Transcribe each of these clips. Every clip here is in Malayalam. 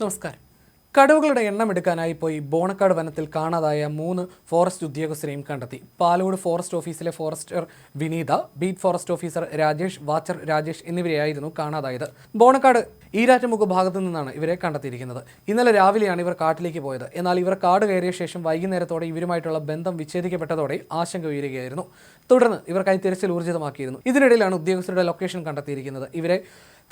നമസ്കാരം. കടുവകളുടെ എണ്ണം എടുക്കാനായി പോയി ബോണക്കാട് വനത്തിൽ കാണാതായ മൂന്ന് ഫോറസ്റ്റ് ഉദ്യോഗസ്ഥരെയും കണ്ടെത്തി. പാലോട് ഫോറസ്റ്റ് ഓഫീസിലെ forester Vineetha beat forest officer Rajesh watcher Rajesh എന്നിവരെയായിരുന്നു കാണാതായത്. ബോണക്കാട് ഈരാറ്റുമുഖ ഭാഗത്തു നിന്നാണ് ഇവരെ കണ്ടെത്തിയിരിക്കുന്നത്. ഇന്നലെ രാവിലെയാണ് ഇവർ കാട്ടിലേക്ക് പോയത്. എന്നാൽ ഇവർ കാട് കയറിയ ശേഷം വൈകുന്നേരത്തോടെ ഇവരുമായിട്ടുള്ള ബന്ധം വിച്ഛേദിക്കപ്പെട്ടതോടെ ആശങ്ക ഉയരുകയായിരുന്നു. തുടർന്ന് ഇവർക്കായി തിരച്ചിൽ ഊർജിതമാക്കിയിരുന്നു. ഇതിനിടയിലാണ് ഉദ്യോഗസ്ഥരുടെ ലൊക്കേഷൻ കണ്ടെത്തിയിരിക്കുന്നത്. ഇവരെ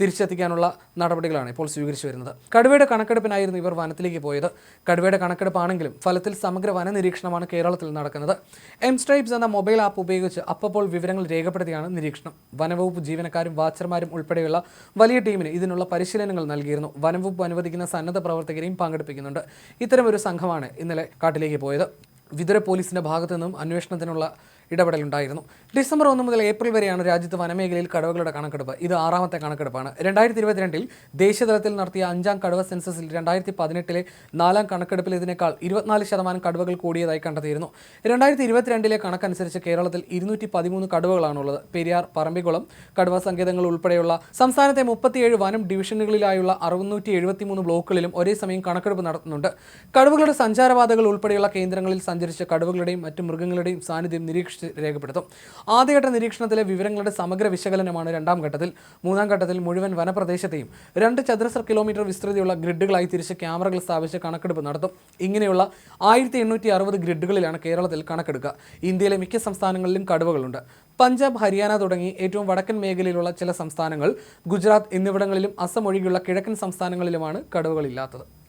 തിരിച്ചെത്തിക്കാനുള്ള നടപടികളാണ് ഇപ്പോൾ സ്വീകരിച്ചു വരുന്നത്. കടുവയുടെ കണക്കെടുപ്പിനായിരുന്നു ഇവർ വനത്തിലേക്ക് പോയത്. കടുവയുടെ കണക്കെടുപ്പാണെങ്കിലും ഫലത്തിൽ സമഗ്ര വന നിരീക്ഷണമാണ് കേരളത്തിൽ നടക്കുന്നത്. എം സ്ട്രൈബ്സ് എന്ന മൊബൈൽ ആപ്പ് ഉപയോഗിച്ച് അപ്പപ്പോൾ വിവരങ്ങൾ രേഖപ്പെടുത്തിയാണ് നിരീക്ഷണം. വനവകുപ്പ് ജീവനക്കാരും വാച്ചർമാരും ഉൾപ്പെടെയുള്ള വലിയ ടീമിന് ഇതിനുള്ള പരിശീലനങ്ങൾ നൽകിയിരുന്നു. വനംവകുപ്പ് അനുവദിക്കുന്ന സന്നദ്ധ പ്രവർത്തകരെയും പങ്കെടുപ്പിക്കുന്നുണ്ട്. ഇത്തരമൊരു സംഘമാണ് ഇന്നലെ കാട്ടിലേക്ക് പോയത്. വിതുര പോലീസിന്റെ ഭാഗത്തു നിന്നും അന്വേഷണത്തിനുള്ള ഇടപെടലുണ്ടായിരുന്നു. ഡിസംബർ ഒന്ന് മുതൽ ഏപ്രിൽ വരെയാണ് രാജ്യത്ത് വനമേഖലയിൽ കടുവകളുടെ കണക്കെടുപ്പ്. ഇത് ആറാമത്തെ കണക്കെടുപ്പാണ്. രണ്ടായിരത്തി ഇരുപത്തിരണ്ടിൽ ദേശീയതലത്തിൽ നടത്തിയ അഞ്ചാം കടുവ സെൻസസിൽ രണ്ടായിരത്തി പതിനെട്ടിലെ നാലാം കണക്കെടുപ്പിൽ ഇതിനേക്കാൾ ഇരുപത്തിനാല് ശതമാനം കടുവകൾ കൂടിയതായി കണ്ടെത്തിയിരുന്നു. രണ്ടായിരത്തി ഇരുപത്തിരണ്ടിലെ കണക്കനുസരിച്ച് കേരളത്തിൽ ഇരുന്നൂറ്റി പതിമൂന്ന് കടുവകളാണുള്ളത്. പെരിയാർ പറമ്പിക്കുളം കടുവ സങ്കേതങ്ങൾ ഉൾപ്പെടെയുള്ള സംസ്ഥാനത്തെ മുപ്പത്തിയേഴ് വനം ഡിവിഷനുകളിലായുള്ള അറുന്നൂറ്റി എഴുപത്തിമൂന്ന് ബ്ലോക്കുകളിലും ഒരേ സമയം കണക്കെടുപ്പ് നടത്തുന്നുണ്ട്. കടുവകളുടെ സഞ്ചാരപാതകൾ ഉൾപ്പെടെയുള്ള കേന്ദ്രങ്ങളിൽ സഞ്ചരിച്ച കടുവകളുടെയും മറ്റു മൃഗങ്ങളുടെയും സാന്നിധ്യം നിരീക്ഷിച്ച് രേഖപ്പെടുത്തും. ആദ്യഘട്ട നിരീക്ഷണത്തിലെ വിവരങ്ങളുടെ സമഗ്ര വിശകലനമാണ് രണ്ടാം ഘട്ടത്തിൽ. മൂന്നാം ഘട്ടത്തിൽ മുഴുവൻ വനപ്രദേശത്തെയും രണ്ട് ചതുരശ്ര കിലോമീറ്റർ വിസ്തൃതിയുള്ള ഗ്രിഡുകളായി തിരിച്ച് ക്യാമറകൾ സ്ഥാപിച്ച് കണക്കെടുപ്പ് നടത്തും. ഇങ്ങനെയുള്ള ആയിരത്തി എണ്ണൂറ്റി അറുപത് ഗ്രിഡുകളിലാണ് കേരളത്തിൽ കണക്കെടുക്കുക. ഇന്ത്യയിലെ മിക്ക സംസ്ഥാനങ്ങളിലും കടുവകളുണ്ട്. പഞ്ചാബ് ഹരിയാന തുടങ്ങി ഏറ്റവും വടക്കൻ മേഖലയിലുള്ള ചില സംസ്ഥാനങ്ങൾ ഗുജറാത്ത് എന്നിവിടങ്ങളിലും അസം ഒഴികെയുള്ള കിഴക്കൻ സംസ്ഥാനങ്ങളിലുമാണ് കടുവകളില്ലാത്തത്.